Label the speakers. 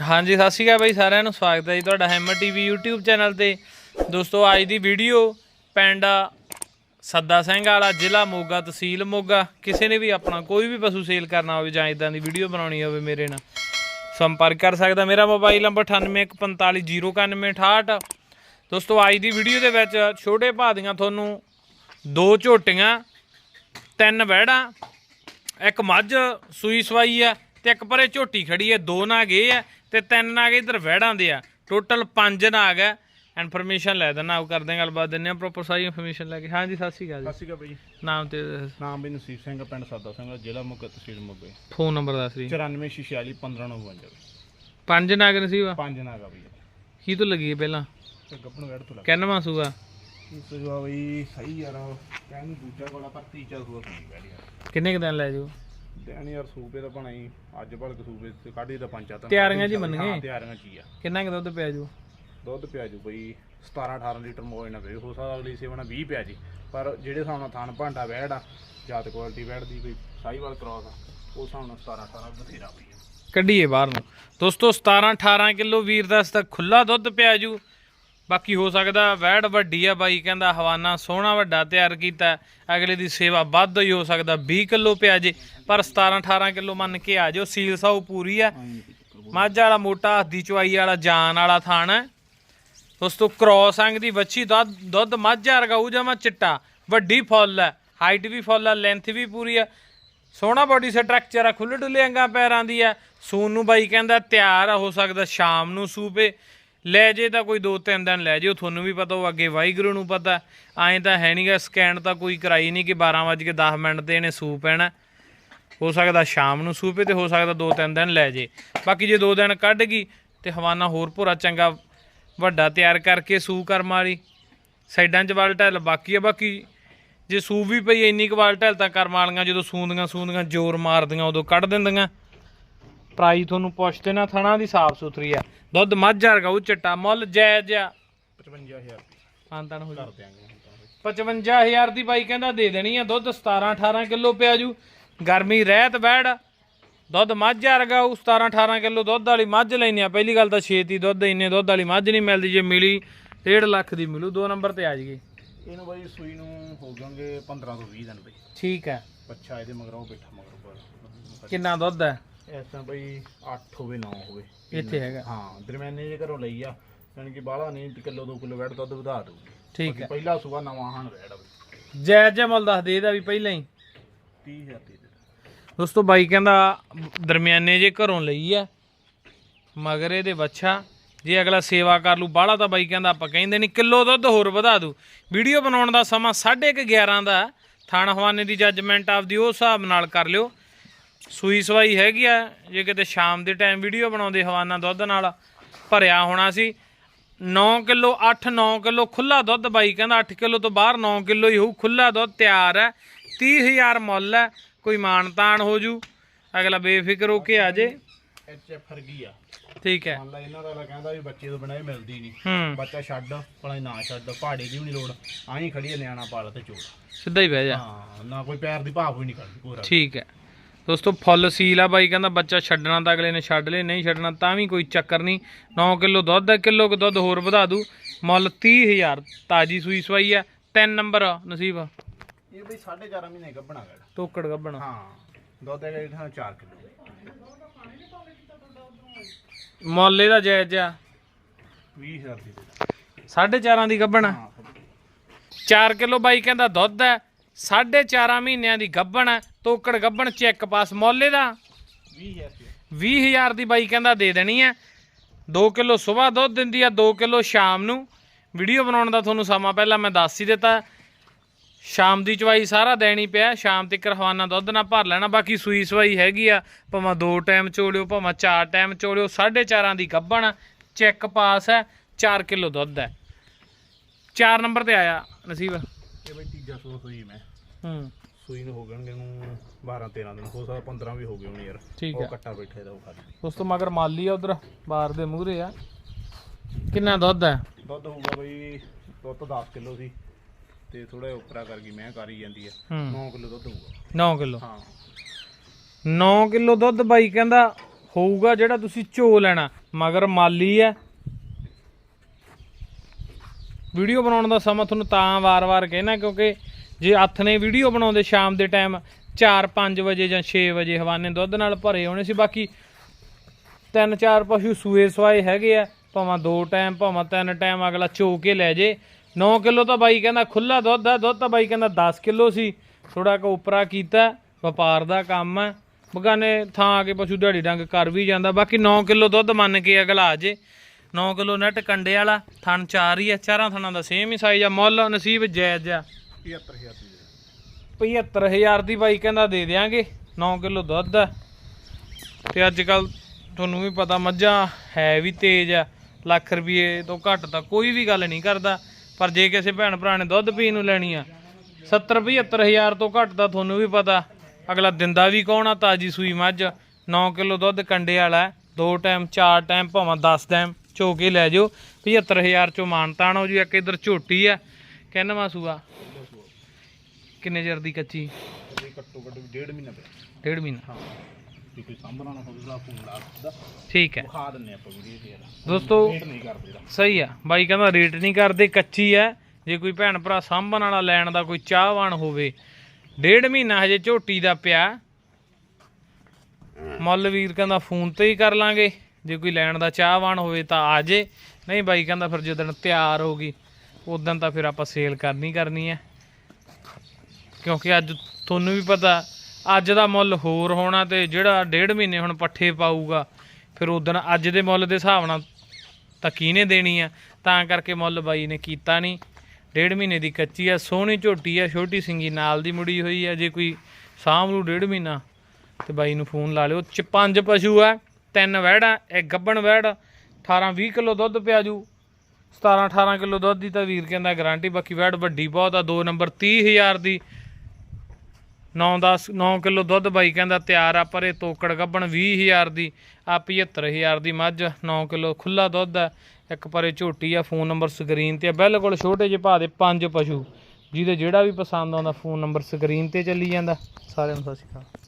Speaker 1: ਹਾਂਜੀ, ਸਤਿ ਸ਼੍ਰੀ ਅਕਾਲ ਬਾਈ ਸਾਰਿਆਂ ਨੂੰ, ਸਵਾਗਤ ਹੈ ਜੀ ਤੁਹਾਡਾ ਹੈਮਰ ਟੀਵੀ YouTube ਚੈਨਲ ਤੇ। ਦੋਸਤੋ, ਅੱਜ ਦੀ ਵੀਡੀਓ ਪਿੰਡ ਸੱਦਾ ਸਿੰਘ ਵਾਲਾ, ਜ਼ਿਲ੍ਹਾ ਮੋਗਾ, ਤਹਿਸੀਲ ਮੋਗਾ। ਕਿਸੇ ਨੇ ਵੀ ਆਪਣਾ ਕੋਈ ਵੀ ਪਸ਼ੂ ਸੇਲ ਕਰਨਾ ਹੋਵੇ ਜਾਂ ਇਦਾਂ ਦੀ ਵੀਡੀਓ ਬਣਾਉਣੀ ਹੋਵੇ ਮੇਰੇ ਨਾਲ, ਸੰਪਰਕ ਕਰ ਸਕਦਾ। ਮੇਰਾ ਮੋਬਾਈਲ ਨੰਬਰ 9815409168 ਦੋਸਤੋ, ਅੱਜ ਦੀ ਵੀਡੀਓ ਦੇ ਵਿੱਚ ਛੋਟੇ ਭਾਅ ਦੀਆਂ ਤੁਹਾਨੂੰ ਦੋ ਝੋਟੀਆਂ, ਤਿੰਨ ਵਹਿੜਾਂ, ਇੱਕ ਮੱਝ, ਸੂਈ ਸਵਾਈ ਆ। ਤੇ ਇੱਕ ਪਰੇ ਝੋਟੀ ਖੜੀ ਹੈ ਦੋ ਨਾਗ ਇਹ ਆ ਤੇ ਤਿੰਨ ਨਾਗ ਇਧਰ ਵਹਿੜਾਂ ਦੇ ਆ। ਟੋਟਲ ਪੰਜ ਨਾਗ ਹੈ ਇਨਫੋਰਮੇਸ਼ਨ ਲੈ ਦੇਣਾ ਆਪ ਕਰਦੇ ਗੱਲਬਾਤ ਦਿੰਨੇ ਆ ਪ੍ਰੋਪਰ ਸਾਰੀ ਇਨਫੋਰਮੇਸ਼ਨ ਲੈ ਕੇ। ਹਾਂਜੀ ਸਤਿ ਸ਼੍ਰੀ ਅਕਾਲ
Speaker 2: ਸਤਿ ਸ਼੍ਰੀ ਅਕਾਲ
Speaker 1: ਜੀ। ਨਾਮ ਤੇ
Speaker 2: ਨਾਮ ਵੀ ਨਸੀਬ ਸਿੰਘ ਪਿੰਡ ਸਾਦਾ ਸਿੰਘ ਜ਼ਿਲ੍ਹਾ ਮੁਕਤ ਤਹਿਸੀਲ ਮੋਗੇ
Speaker 1: ਫੋਨ ਨੰਬਰ ਦੱਸ ਰਹੀ
Speaker 2: 9446 1592
Speaker 1: ਪੰਜ ਨਾਗ ਨਸੀਬਾ
Speaker 2: ਪੰਜ ਨਾਗਾ ਬਈ।
Speaker 1: ਕੀ ਤੋਂ ਲੱਗੀ ਪਹਿਲਾਂ?
Speaker 2: ਤੇ ਗੱਪਣ ਵੇੜ ਤੋਂ ਲੱਗ।
Speaker 1: ਕਿੰਨਵਾਂ ਸੂਆ
Speaker 2: ਸੁਜਾ ਬਈ ਸਹੀ ਯਾਰ ਕਹਿੰਦੇ ਦੂਜਾ ਕੋਲਾ ਪਰ ਤੀਜਾ ਸੂਆ
Speaker 1: ਕਿੰਨੇ ਕੁ ਦਿਨ ਲੈ ਜਾਓ
Speaker 2: ਦੇਣੀ ਯਾਰ ਸੂਬੇ ਦਾ ਬਣਾਈ ਅੱਜ ਭਲਕ ਸੂਬੇ ਤੇ ਕਾਢੀ ਦਾ ਪੰਚਾ ਤਾਂ
Speaker 1: ਤਿਆਰੀਆਂ ਜੀ ਮੰਨ ਗਏ?
Speaker 2: ਹਾਂ ਤਿਆਰੀਆਂ ਚ ਹੀ ਆ?
Speaker 1: ਕਿੰਨਾ ਕੁ ਦੁੱਧ ਪਿਆ ਜੂ?
Speaker 2: ਦੁੱਧ ਪਿਆ ਜੂ ਬਈ 17 18 ਲੀਟਰ ਮੋਏ ਨਾ ਵੇ ਹੋ ਸਕਦਾ ਅਗਲੀ ਸੇਵਣਾ 20 ਪਿਆ ਜੀ। ਪਰ ਜਿਹੜੇ ਹਿਸਾਬ ਨਾਲ ਥਣ ਭਾਂਡਾ ਵੈੜ ਆ ਜਾਤ ਕੁਆਲਿਟੀ ਵੈੜ ਦੀ ਕੋਈ ਸਾਈਵਾਲ ਕ੍ਰਾਸ ਆ ਉਸ ਹਿਸਾਬ ਨਾਲ 17 18 ਬਥੇਰਾ
Speaker 1: ਕੱਢੀਏ ਬਾਹਰ ਨੂੰ। ਦੋਸਤੋ 17 18 ਕਿਲੋ ਵੀਰ ਦਾ ਇਸ ਤੱਕ ਖੁੱਲਾ ਦੁੱਧ ਪਿਆ ਜੂ। ਬਾਕੀ ਹੋ ਸਕਦਾ ਵੈੜ ਵੱਡੀ ਆ ਬਾਈ, ਕਹਿੰਦਾ ਹਵਾਨਾ ਸੋਹਣਾ ਵੱਡਾ ਤਿਆਰ ਕੀਤਾ। ਅਗਲੇ ਦੀ ਸੇਵਾ ਵੱਧ ਹੀ ਹੋ ਸਕਦਾ 20 ਕਿਲੋ ਪਿਆ ਜੇ ਪਰ 17 18 ਕਿਲੋ ਮੰਨ ਕੇ ਆ ਜਾਓ, ਸੀਲ ਸਾਊ ਪੂਰੀ ਆ। ਮੱਝ ਵਾਲਾ ਮੋਟਾ, ਹੱਦੀ ਚੁਆਈ ਵਾਲਾ, ਜਾਨ ਵਾਲਾ ਥਾਣ। ਹੈ ਦੋਸਤੋ ਕ੍ਰੋਸ ਅੰਗ ਦੀ ਵੱਛੀ ਦੁੱਧ ਦੁੱਧ ਮੱਝ ਵਰਗਾ ਉਹ ਜਮਾ ਚਿੱਟਾ। ਵੱਡੀ ਫੁੱਲ ਹੈ ਹਾਈਟ ਵੀ ਫੁੱਲ ਹੈ ਲੈਂਥ ਵੀ ਪੂਰੀ ਹੈ ਸੋਹਣਾ ਬਾਡੀ ਸਟਰਕਚਰ ਆ ਖੁੱਲੇ ਡੁੱਲੇ ਅੰਗਾਂ ਪੈਰਾਂ ਦੀ ਆ। ਸੂਨ ਨੂੰ ਬਾਈ ਕਹਿੰਦਾ ਤਿਆਰ ਆ, ਹੋ ਸਕਦਾ ਸ਼ਾਮ ਨੂੰ ਸੂਪੇ। ਲੈ ਜੇ ਤਾਂ ਕੋਈ ਦੋ ਤਿੰਨ ਦਿਨ ਲੈ ਜਿਓ, ਤੁਹਾਨੂੰ ਵੀ ਪਤਾ ਉਹ ਅੱਗੇ ਵਾਹਿਗੁਰੂ ਨੂੰ ਪਤਾ। ਐਂ ਤਾਂ ਹੈ ਨਹੀਂਗਾ ਸਕੈਨ ਤਾਂ ਕੋਈ ਕਰਾਈ ਨਹੀਂ ਕਿ 12:10 ਮਿੰਟ ਤੇ ਇਹਨੇ ਸੂ ਪੈਣਾ। ਹੋ ਸਕਦਾ ਸ਼ਾਮ ਨੂੰ ਸੂਪੇ ਤੇ ਹੋ ਸਕਦਾ ਦੋ ਤਿੰਨ ਦਿਨ ਲੈ ਜੇ। ਬਾਕੀ ਜੇ ਦੋ ਦਿਨ ਕੱਢ ਗਈ ਤੇ ਹਵਾਨਾ ਹੋਰ ਭੋਰਾ ਚੰਗਾ ਵੱਡਾ ਤਿਆਰ ਕਰਕੇ ਸੂ ਕਰਮ ਵਾਲੀ ਸਾਈਡਾਂ 'ਚ ਵਾਲ ਢਲ, ਬਾਕੀ ਆ, ਬਾਕੀ ਜੇ ਸੂ ਵੀ ਪਈ ਇੰਨੀ ਕੁ ਵਾਲ ਢਲ ਤਾਂ ਕਰਮ ਵਾਲੀਆਂ ਜਦੋਂ ਸੂੰਦੀਆਂ ਸੂੰਦੀਆਂ ਜ਼ੋਰ ਮਾਰਦੀਆਂ ਉਦੋਂ ਕੱਢ ਦਿੰਦੀਆਂ। ਪ੍ਰਾਈ ਤੁਹਾਨੂੰ ਪੁੱਛਦੇ ਨਾ ਥਣਾ ਦੀ ਸਾਫ਼ ਸੁਥਰੀ ਆ। ਦੁੱਧ ਮੱਝ ਵਰਗਾ ਉਹ ਚਿੱਟਾ ਮੁੱਲ ਜਾਇਜ਼ ਆ।
Speaker 2: 55000 ਰੁਪਏ
Speaker 1: ਖਾਨਦਾਨ ਹੋ ਜਾ।
Speaker 2: ਕਰ ਦਿਆਂਗੇ ਹੁਣ ਤਾਂ ਬਈ।
Speaker 1: 55000 ਦੀ ਬਾਈ ਕਹਿੰਦਾ ਦੇ ਦੇਣੀ ਆ ਦੁੱਧ 17 18 ਕਿਲੋ ਪਿਆ ਜੂ। ਗਰਮੀ ਰਹਿਤ ਬੈੜ ਦੁੱਧ ਮੱਝ ਵਰਗਾ ਉਹ 17 18 ਕਿਲੋ ਦੁੱਧ ਵਾਲੀ ਮੱਝ ਲੈਣੀ ਆ। ਪਹਿਲੀ ਗੱਲ ਤਾਂ ਛੇਤੀ ਦੁੱਧ ਇੰਨੇ ਦੁੱਧ ਵਾਲੀ ਮੱਝ ਨਹੀਂ ਮਿਲਦੀ ਜੇ ਮਿਲੀ 1.5 ਲੱਖ ਦੀ ਮਿਲੂ ਦੋ ਨੰਬਰ ਤੇ ਆ ਜਗੀ
Speaker 2: ਇਹਨੂੰ ਬਾਈ ਸੂਈ ਨੂੰ ਹੋ ਜਾਣਗੇ 15 ਤੋਂ 20 ਦਿਨ ਬਈ
Speaker 1: ਠੀਕ ਹੈ।
Speaker 2: ਬੱਚਾ ਇਹਦੇ ਮਗਰੋਂ ਬੈਠਾ ਮਗਰੋਂ।
Speaker 1: ਕਿੰਨਾ ਦੁੱਧ ਹੈ?
Speaker 2: ਇਸ ਤਰ੍ਹਾਂ ਬਈ 8 ਹੋਵੇ 9 ਹੋਵੇ।
Speaker 1: ਇੱਥੇ ਹੈਗਾ।
Speaker 2: ਹਾਂ ਦਰਮਿਆਨੇ ਜੇ ਘਰੋਂ ਲਈ ਆ ਯਾਨੀ ਕਿ ਬਾਹਲਾ ਨਹੀਂ ਕਿਲੋ 2 ਕਿਲੋ ਵੈਟ ਦੁੱਧ ਵਧਾ ਦਊਗੀ।
Speaker 1: ਠੀਕ ਹੈ।
Speaker 2: ਪਹਿਲਾ ਸੂਆ ਨਵਾਂ ਵੈੜ ਬਈ।
Speaker 1: ਜਾਇਜ਼ ਜਿਹਾ ਮੁੱਲ ਦੱਸ ਦੇ ਇਹਦਾ ਵੀ ਪਹਿਲਾਂ ਹੀ।
Speaker 2: 30000 ਦੀ ਦੇ।
Speaker 1: ਦੋਸਤੋ ਬਾਈ ਕਹਿੰਦਾ ਦਰਮਿਆਨੇ ਜੇ ਘਰੋਂ ਲਈ ਆ ਮਗਰ ਇਹਦੇ ਬੱਚਾ ਜੇ ਅਗਲਾ ਸੇਵਾ ਕਰ ਲੂ ਬਾਹਲਾ ਤਾਂ ਬਾਈ ਕਹਿੰਦਾ ਆਪਾਂ ਕਹਿੰਦੇ ਨਹੀਂ ਕਿਲੋ ਦੁੱਧ ਹੋਰ ਵਧਾ ਦੂ ਵੀਡੀਓ ਬਣਾਉਣ ਦਾ ਸਮਾਂ 11:30 ਦਾ ਥਾਣ ਹਵਾਨੇ ਦੀ ਜੱਜਮੈਂਟ ਆਪਦੀ ਉਸ ਹਿਸਾਬ ਨਾਲ ਕਰ ਲਿਓ। ਸੂਈ ਸਵਾਈ ਹੈਗੀ ਆ ਜੇ ਕਿਤੇ ਸ਼ਾਮ ਦੇ ਟਾਈਮ ਵੀਡੀਓ ਬਣਾਉਂਦੇ ਹਵਾਨਾ ਦੁੱਧ ਨਾਲ ਭਰਿਆ ਹੋਣਾ ਸੀ। 9 ਕਿਲੋ 8-9 ਕਿਲੋ ਖੁੱਲਾ ਦੁੱਧ ਬਾਈ ਕਹਿੰਦਾ 8 ਕਿਲੋ ਤੋਂ ਬਾਹਰ 9 ਕਿਲੋ ਹੀ ਹੋਊ ਖੁੱਲਾ ਦੁੱਧ ਤਿਆਰ ਹੈ 30000 ਮੁੱਲ ਹੈ ਕੋਈ ਮਾਨਤਾਨ ਹੋ ਜੂ। ਅਗਲਾ ਬੇਫਿਕਰ ਹੋ ਕੇ ਆ ਜੇ।
Speaker 2: ਐਚ ਐਫ ਫਰਗੀ ਆ।
Speaker 1: ਠੀਕ ਹੈ।
Speaker 2: ਮੰਨ ਲਾ ਇਹਨਾਂ ਦਾ ਕਹਿੰਦਾ ਵੀ ਬੱਚੇ ਤੋਂ ਬਿਨਾਂ ਇਹ ਮਿਲਦੀ ਨਹੀਂ। ਬੱਚਾ ਛੱਡ ਭਲਾ ਨਾ ਛੱਡ ਪਹਾੜੇ ਦੀ ਵੀ ਨਹੀਂ ਲੋੜ। ਆਹੀਂ ਖੜੀ ਨਿਆਣਾ ਪਾਲ ਤੇ ਚੋੜ
Speaker 1: ਸਿੱਧਾ ਹੀ ਬਹਿ ਜਾ।
Speaker 2: ਹਾਂ ਨਾ ਕੋਈ ਪੈਰ ਦੀ ਭਾਫ ਵੀ ਨਹੀਂ ਕਰਦੀ ਪੂਰਾ
Speaker 1: ਠੀਕ ਹੈ। ਦੋਸਤੋ ਫੁੱਲ ਸੀਲ ਆ ਬਾਈ ਕਹਿੰਦਾ ਬੱਚਾ ਛੱਡਣਾ ਤਾਂ ਅਗਲੇ ਨੇ ਛੱਡ ਲੇ ਨਹੀਂ ਛੱਡਣਾ ਤਾਂ ਵੀ ਕੋਈ ਚੱਕਰ ਨਹੀਂ। 9 ਕਿਲੋ ਦੁੱਧ ਹੈ ਕਿਲੋ ਕੁ ਦੁੱਧ ਹੋਰ ਵਧਾ ਦੂ। ਮੁੱਲ 30000 ਤਾਜੀ ਸੂਈ ਸਵਾਈ ਆ। ਤਿੰਨ ਨੰਬਰ ਆ, ਨਸੀਬ
Speaker 2: ਇਹ ਬਈ 4.5 ਮਹੀਨੇ ਗੱਭਣਾ ਗਾ।
Speaker 1: ਟੋਕੜ ਗੱਬਣ
Speaker 2: ਹਾਂ ਦੁੱਧ ਹੈਗਾ ਇਹਦਾ 4 ਕਿਲੋ।
Speaker 1: ਮੁੱਲ ਇਹਦਾ ਜਾਇਜ਼ ਆ।
Speaker 2: 20000 ਦੀ ਦੇ
Speaker 1: ਸਾਢੇ ਚਾਰਾਂ ਦੀ ਗੱਬਣ ਆ
Speaker 2: ਹਾਂ
Speaker 1: 4 ਕਿਲੋ ਬਾਈ ਕਹਿੰਦਾ ਦੁੱਧ ਹੈ ਸਾਢੇ ਚਾਰਾਂ ਮਹੀਨਿਆਂ ਦੀ ਗੱਬਣ ਤੋਕੜ ਗੱਬਣ ਚੈੱਕ ਪਾਸ ਮੁੱਲ ਇਹਦਾ
Speaker 2: 20000 ਦੀ।
Speaker 1: 20000 ਦੀ ਬਾਈ ਕਹਿੰਦਾ ਦੇ ਦੇਣੀ ਹੈ। 2 ਕਿਲੋ ਸਵੇਰ ਦੁੱਧ ਦਿੰਦੀ ਆ 2 ਕਿਲੋ ਸ਼ਾਮ ਨੂੰ। ਵੀਡੀਓ ਬਣਾਉਣ ਦਾ ਤੁਹਾਨੂੰ ਸਮਾਂ ਪਹਿਲਾਂ ਮੈਂ ਦੱਸ ਹੀ ਦਿੱਤਾ। ਸ਼ਾਮ ਦੀ ਚਵਾਈ ਸਾਰਾ ਦੇਣੀ ਪਿਆ ਸ਼ਾਮ ਤੱਕ ਰਵਾਨਾ ਦੁੱਧ ਨਾਲ ਭਰ ਲੈਣਾ ਬਾਕੀ ਸੂਈ ਸਵਾਈ ਹੈਗੀ ਆ। ਭਾਵੇਂ ਦੋ ਟਾਈਮ ਚੋਲਿਓ ਭਾਵੇਂ ਚਾਰ ਟਾਈਮ ਚੋਲਿਓ ਸਾਢੇ ਚਾਰਾਂ ਦੀ ਗੱਬਣ ਚੈੱਕ ਪਾਸ ਹੈ 4 ਕਿਲੋ ਦੁੱਧ ਹੈ। 4 ਨੰਬਰ ਤੇ ਆਇਆ ਨਸੀਬ।
Speaker 2: ਇਹ ਬਈ ਤੀਜਾ ਸੂਆ ਸੂਈ ਮੈਂ।
Speaker 1: ਹੂੰ।
Speaker 2: ਸੂਈ ਨੂੰ ਹੋ ਗਣਗੇ ਨੂੰ 12 13 ਦਿਨ ਹੋ ਸਕਦਾ 15 ਵੀ ਹੋ ਗਏ ਹੁਣ ਯਾਰ।
Speaker 1: ਠੀਕ
Speaker 2: ਉਹ
Speaker 1: ਹੈ।
Speaker 2: ਕੱਟਾ ਬੈਠੇ ਦਾ ਉਹ ਖਾਲੀ।
Speaker 1: ਉਸ ਤੋਂ ਮਗਰ ਮਾਲੀ ਆ ਉਧਰ ਬਾਰ ਦੇ ਮੂਹਰੇ ਆ। ਕਿੰਨਾ ਦੁੱਧ ਹੈ?
Speaker 2: ਦੁੱਧ ਹੋਊਗਾ ਬਈ ਦੁੱਧ 10 ਕਿਲੋ ਸੀ। ਤੇ ਥੋੜਾ ਉਪਰਾ ਕਰ ਗਈ ਮੈਂ ਕਰੀ ਜਾਂਦੀ ਆ।
Speaker 1: ਹੂੰ।
Speaker 2: 9 ਕਿਲੋ ਦੁੱਧ ਹੋਊਗਾ।
Speaker 1: 9 ਕਿਲੋ?
Speaker 2: ਹਾਂ।
Speaker 1: 9 ਕਿਲੋ ਦੁੱਧ ਬਾਈ ਕਹਿੰਦਾ ਹੋਊਗਾ ਜਿਹੜਾ ਤੁਸੀਂ ਝੋ ਲੈਣਾ। ਮਗਰ ਮਾਲੀ ਹੈ ਵੀਡੀਓ ਬਣਾਉਣ ਦਾ ਸਮਾਂ ਤੁਹਾਨੂੰ ਤਾਂ ਵਾਰ-ਵਾਰ ਕਹਿਣਾ, ਕਿਉਂਕਿ ਜੇ ਹੱਥ ਨੇ ਵੀਡੀਓ ਬਣਾਉਂਦੇ ਸ਼ਾਮ ਦੇ ਟਾਈਮ 4-5 ਵਜੇ ਜਾਂ 6 ਵਜੇ ਹਵਾਨੇ ਦੁੱਧ ਨਾਲ ਭਰੇ ਹੋਣੇ ਸੀ, ਬਾਕੀ ਤਿੰਨ ਚਾਰ ਪਸ਼ੂ ਸੂਏ ਸਵਾਏ ਹੈਗੇ ਆ, ਭਾਵੇਂ ਦੋ ਟਾਈਮ, ਭਾਵੇਂ ਤਿੰਨ ਟਾਈਮ, ਅਗਲਾ ਚੋ ਕੇ ਲੈ ਜੇ। 9 ਕਿਲੋ ਤਾਂ ਬਾਈ ਕਹਿੰਦਾ ਖੁੱਲਾ ਦੁੱਧ ਆ, ਦੁੱਧ ਤਾਂ ਬਾਈ ਕਹਿੰਦਾ 10 ਕਿਲੋ ਸੀ। ਥੋੜਾ ਕੁ ਉਪਰਾ ਕੀਤਾ, ਵਪਾਰ ਦਾ ਕੰਮ ਹੈ ਬਗਾਨੇ ਥਾਂ ਆ ਕੇ ਪਸ਼ੂ ਦਿਹਾੜੀ ਡੰਗ ਕਰ ਵੀ ਜਾਂਦਾ, ਬਾਕੀ 9 ਕਿਲੋ ਦੁੱਧ ਮੰਨ ਕੇ ਅਗਲਾ ਆ ਜੇ। 9 ਕਿਲੋ ਨੈਟ ਕੰਡੇ ਵਾਲਾ, ਥਣ ਚਾਰ ਹੀ ਆ, ਚਾਰਾਂ ਥਣਾਂ ਦਾ ਸੇਮ ਹੀ ਸਾਈਜ਼ ਆ, ਮੁੱਲ ਨਸੀਬ ਜਾਇਜ਼ ਆ।
Speaker 2: 75000 ਦੀ
Speaker 1: 75000 ਦੀ ਬਾਈ ਕਹਿੰਦਾ ਦੇ ਦਿਆਂਗੇ 9 ਕਿਲੋ ਦੁੱਧ ਆ। ਤੇ ਅੱਜ ਕੱਲ ਤੁਹਾਨੂੰ ਵੀ ਪਤਾ ਮੱਝਾਂ ਹੈ ਵੀ ਤੇਜ਼ ਆ, ਲੱਖ ਰੁਪਏ ਤੋਂ ਘੱਟ ਤਾਂ ਕੋਈ ਵੀ ਗੱਲ ਨਹੀਂ ਕਰਦਾ। ਪਰ ਜੇ ਕਿਸੇ ਭੈਣ ਭਰਾ ਨੇ ਦੁੱਧ ਪੀਣ ਨੂੰ ਲੈਣੀ ਆ 70 75000 ਤੋਂ ਘੱਟ ਤਾਂ ਤੁਹਾਨੂੰ ਵੀ ਪਤਾ, ਅਗਲਾ ਦਿੰਦਾ ਵੀ ਕੌਣ ਆ, ਤਾਜੀ ਸੂਈ ਮੱਝ 9 ਕਿਲੋ ਦੁੱਧ ਕੰਡੇ ਵਾਲਾ, ਦੋ ਟਾਈਮ ਚਾਰ ਟਾਈਮ ਭਾਵੇਂ 10 ਟਾਈਮ ਚੋ ਕੇ ਲੈ ਜਾਓ। 75000 ਚੋਂ ਮਾਨਤਾਨ ਹੋ ਜੀ ਇੱਕ ਇਧਰ ਝੋਟੀ ਆ। ਕਿੰਨਵਾਂ ਸੂਆ? ਕਿੰਨੇ ਚਿਰ ਦੀ ਕੱਚੀ?
Speaker 2: ਇਹ ਘੱਟੋ ਘੱਟ ਵੀ ਡੇਢ ਮਹੀਨਾ ਪਿਆ।
Speaker 1: ਡੇਢ ਮਹੀਨਾ।
Speaker 2: ਹਾਂ। ਜੇ ਕੋਈ ਸਾਂਭਣਾ ਨਾ ਹੋਵੇ ਤਾਂ ਫੋਨ ਲਾ ਸਕਦਾ
Speaker 1: ਠੀਕ ਹੈ।
Speaker 2: ਵਿਖਾ ਦਿੰਨੇ ਆਪਾਂ ਵੀਡੀਓ ਤੇ ਯਾਰ।
Speaker 1: ਦੋਸਤੋ
Speaker 2: ਨਹੀਂ ਕਰਦੇ
Speaker 1: ਸਹੀ ਆ। ਬਾਈ ਕਹਿੰਦਾ ਰੇਟ ਨਹੀਂ ਕਰਦੇ ਕੱਚੀ ਆ। ਜੇ ਕੋਈ ਭੈਣ ਭਰਾ ਸਾਂਭਣ ਵਾਲਾ ਲੈਣ ਦਾ ਕੋਈ ਚਾਹਵਾਨ ਹੋਵੇ ਡੇਢ ਮਹੀਨਾ ਹਜੇ ਝੋਟੀ ਦਾ ਪਿਆ। ਮੁੱਲ ਵੀਰ ਕਹਿੰਦਾ ਫੋਨ ਤੇ ਹੀ ਕਰ ਲਾਂਗੇ। ਜੇ ਕੋਈ ਲੈਣ ਦਾ ਚਾਹਵਾਨ ਹੋਵੇ ਤਾਂ ਆ ਜੇ। ਨਹੀਂ ਬਾਈ ਕਹਿੰਦਾ ਫਿਰ ਜਦੋਂ ਤਿਆਰ ਹੋ ਗਈ, ਉਦੋਂ ਤਾਂ ਫਿਰ ਆਪਾਂ ਸੇਲ ਕਰਨੀ ਕਰਨੀ ਹੈ। ਕਿਉਂਕਿ ਅੱਜ ਤੁਹਾਨੂੰ ਵੀ ਪਤਾ, ਅੱਜ ਦਾ ਮੁੱਲ ਹੋਰ ਹੋਣਾ ਤੇ ਜਿਹੜਾ ਡੇਢ ਮਹੀਨੇ ਹੁਣ ਪੱਠੇ ਪਾਊਗਾ, ਫਿਰ ਉਦੋਂ ਅੱਜ ਦੇ ਮੁੱਲ ਦੇ ਹਿਸਾਬ ਨਾਲ ਤਾਂ ਕਿਹਨੇ ਦੇਣੀ ਆ ਤਾਂ ਕਰਕੇ ਮੁੱਲ ਬਾਈ ਨੇ ਕੀਤਾ ਨਹੀਂ। ਡੇਢ ਮਹੀਨੇ ਦੀ ਕੱਚੀ ਆ ਸੋਹਣੀ ਝੋਟੀ ਆ ਛੋਟੀ ਸਿੰਗੀ ਨਾਲ ਦੀ ਮੁੜੀ ਹੋਈ ਆ ਜੇ ਕੋਈ ਸਾਂਭ ਨੂੰ ਡੇਢ ਮਹੀਨਾ ਤੇ ਬਾਈ ਨੂੰ ਫੋਨ ਲਾ ਲਿਓ। ਚ ਪੰਜ ਪਸ਼ੂ ਆ ਤਿੰਨ ਵਹਿੜਾਂ ਇੱਕ ਗੱਬਣ ਵਹਿੜ 18 20 ਕਿਲੋ ਦੁੱਧ ਪਿਆ ਜੂ 17 18 ਕਿਲੋ ਦੁੱਧ ਦੀ ਤਾਂ ਵੀਰ ਕਹਿੰਦਾ ਗਾਰੰਟੀ ਬਾਕੀ ਵਹਿੜ ਵੱਡੀ ਬਹੁਤ ਆ, ਦੋ ਨੰਬਰ 30000 ਦੀ। 9 10 9 ਕਿਲੋ ਦੁੱਧ ਬਾਈ ਕਹਿੰਦਾ ਤਿਆਰ ਆ, ਪਰ ਇਹ ਤੋਕੜ ਗੱਬਣ 20000 ਦੀ, ਆ 75000 ਦੀ ਮੱਝ 9 ਕਿਲੋ ਖੁੱਲਾ ਦੁੱਧ ਆ। ਇੱਕ ਪਰੇ ਝੋਟੀ ਆ, ਫੋਨ ਨੰਬਰ ਸਕਰੀਨ ਤੇ ਆ, ਬਿਲਕੁਲ ਛੋਟੇ ਜਿਹੇ ਭਾਅ ਦੇ ਪੰਜ ਪਸ਼ੂ, ਜਿਹਦੇ ਜਿਹੜਾ ਵੀ ਪਸੰਦ ਆਉਂਦਾ ਫੋਨ ਨੰਬਰ ਸਕਰੀਨ ਤੇ ਚੱਲੀ ਜਾਂਦਾ। ਸਾਰਿਆਂ ਨੂੰ ਸਤਿ ਸ਼੍ਰੀ ਅਕਾਲ।